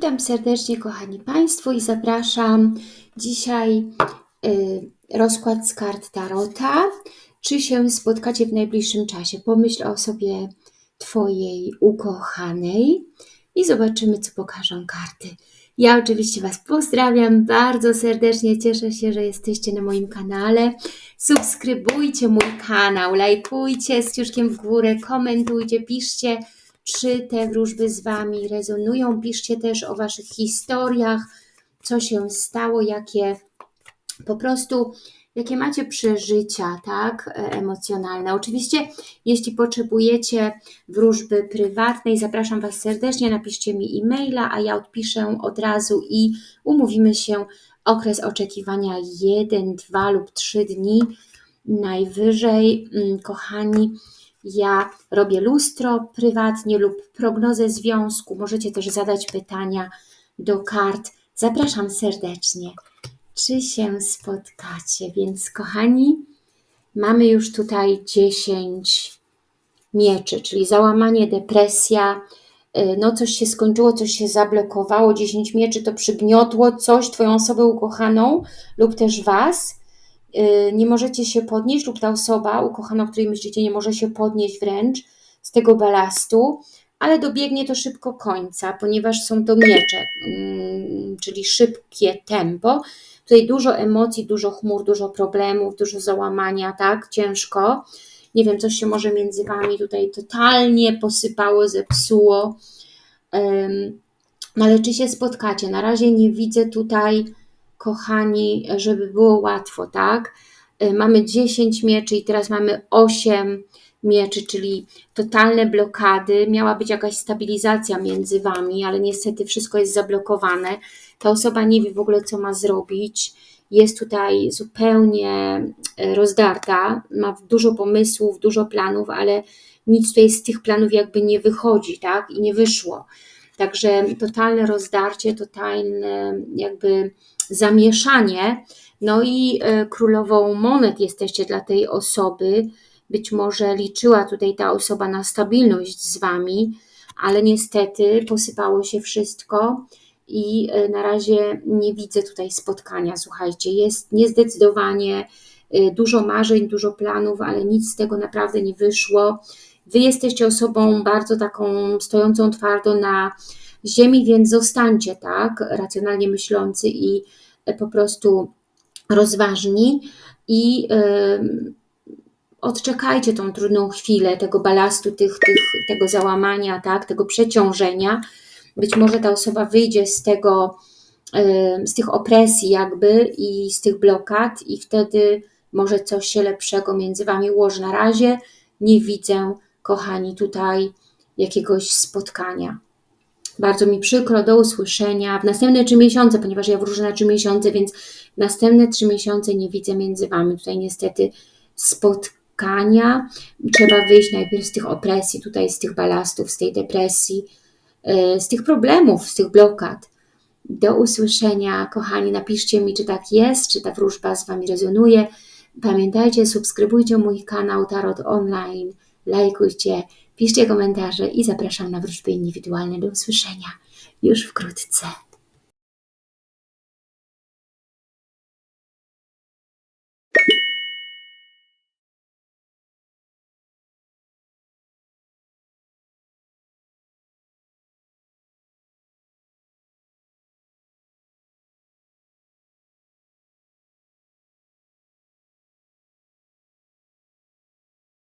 Witam serdecznie, kochani Państwo, i zapraszam dzisiaj y, rozkład z kart Tarota. Czy się spotkacie w najbliższym czasie? Pomyśl o sobie Twojej ukochanej i zobaczymy, co pokażą karty. Ja oczywiście Was pozdrawiam bardzo serdecznie. Cieszę się, że jesteście na moim kanale. Subskrybujcie mój kanał, lajkujcie z ciuszkiem w górę, komentujcie, piszcie czy te wróżby z Wami rezonują. Piszcie też o Waszych historiach, co się stało, jakie po prostu, jakie macie przeżycia, tak, e, emocjonalne. Oczywiście, jeśli potrzebujecie wróżby prywatnej, zapraszam Was serdecznie, napiszcie mi e-maila, a ja odpiszę od razu i umówimy się okres oczekiwania 1, 2 lub 3 dni najwyżej. Mm, kochani, ja robię lustro prywatnie lub prognozę związku. Możecie też zadać pytania do kart. Zapraszam serdecznie. Czy się spotkacie? Więc, kochani, mamy już tutaj 10 mieczy, czyli załamanie, depresja. Y, no, coś się skończyło, coś się zablokowało. 10 mieczy to przygniotło coś, Twoją osobę ukochaną lub też Was nie możecie się podnieść, lub ta osoba ukochana, o której myślicie, nie może się podnieść wręcz z tego balastu, ale dobiegnie to szybko końca, ponieważ są to miecze, mm, czyli szybkie tempo. Tutaj dużo emocji, dużo chmur, dużo problemów, dużo załamania, tak? Ciężko. Nie wiem, coś się może między Wami tutaj totalnie posypało, zepsuło. No ale czy się spotkacie? Na razie nie widzę tutaj kochani, żeby było łatwo, tak? Y, mamy 10 mieczy i teraz mamy 8 mieczy, czyli totalne blokady. Miała być jakaś stabilizacja między Wami, ale niestety wszystko jest zablokowane. Ta osoba nie wie w ogóle, co ma zrobić. Jest tutaj zupełnie y, rozdarta, ma dużo pomysłów, dużo planów, ale nic tutaj z tych planów jakby nie wychodzi, tak? I nie wyszło. Także totalne rozdarcie, totalne jakby zamieszanie. No i e, królową monet jesteście dla tej osoby. Być może liczyła tutaj ta osoba na stabilność z wami, ale niestety posypało się wszystko i e, na razie nie widzę tutaj spotkania. Słuchajcie, jest niezdecydowanie e, dużo marzeń, dużo planów, ale nic z tego naprawdę nie wyszło. Wy jesteście osobą bardzo taką stojącą twardo na ziemi, więc zostańcie, tak, racjonalnie myślący i e, po prostu rozważni i odczekajcie tą trudną chwilę tego balastu, tych, tych, tego załamania, tak, tego przeciążenia. Być może ta osoba wyjdzie z tego, z tych opresji jakby i z tych blokad i wtedy może coś się lepszego między Wami ułoży. Na razie nie widzę, kochani, tutaj jakiegoś spotkania. Bardzo mi przykro, do usłyszenia w następne trzy miesiące, ponieważ ja wróżę na trzy miesiące, więc następne trzy miesiące nie widzę między Wami tutaj niestety spotkania. Trzeba wyjść najpierw z tych opresji, tutaj z tych balastów, z tej depresji, e, z tych problemów, z tych blokad. Do usłyszenia, kochani. Napiszcie mi, czy tak jest, czy ta wróżba z Wami rezonuje. Pamiętajcie, subskrybujcie mój kanał Tarot Online, lajkujcie, piszcie komentarze i zapraszam na wróżby indywidualne. Do usłyszenia już wkrótce.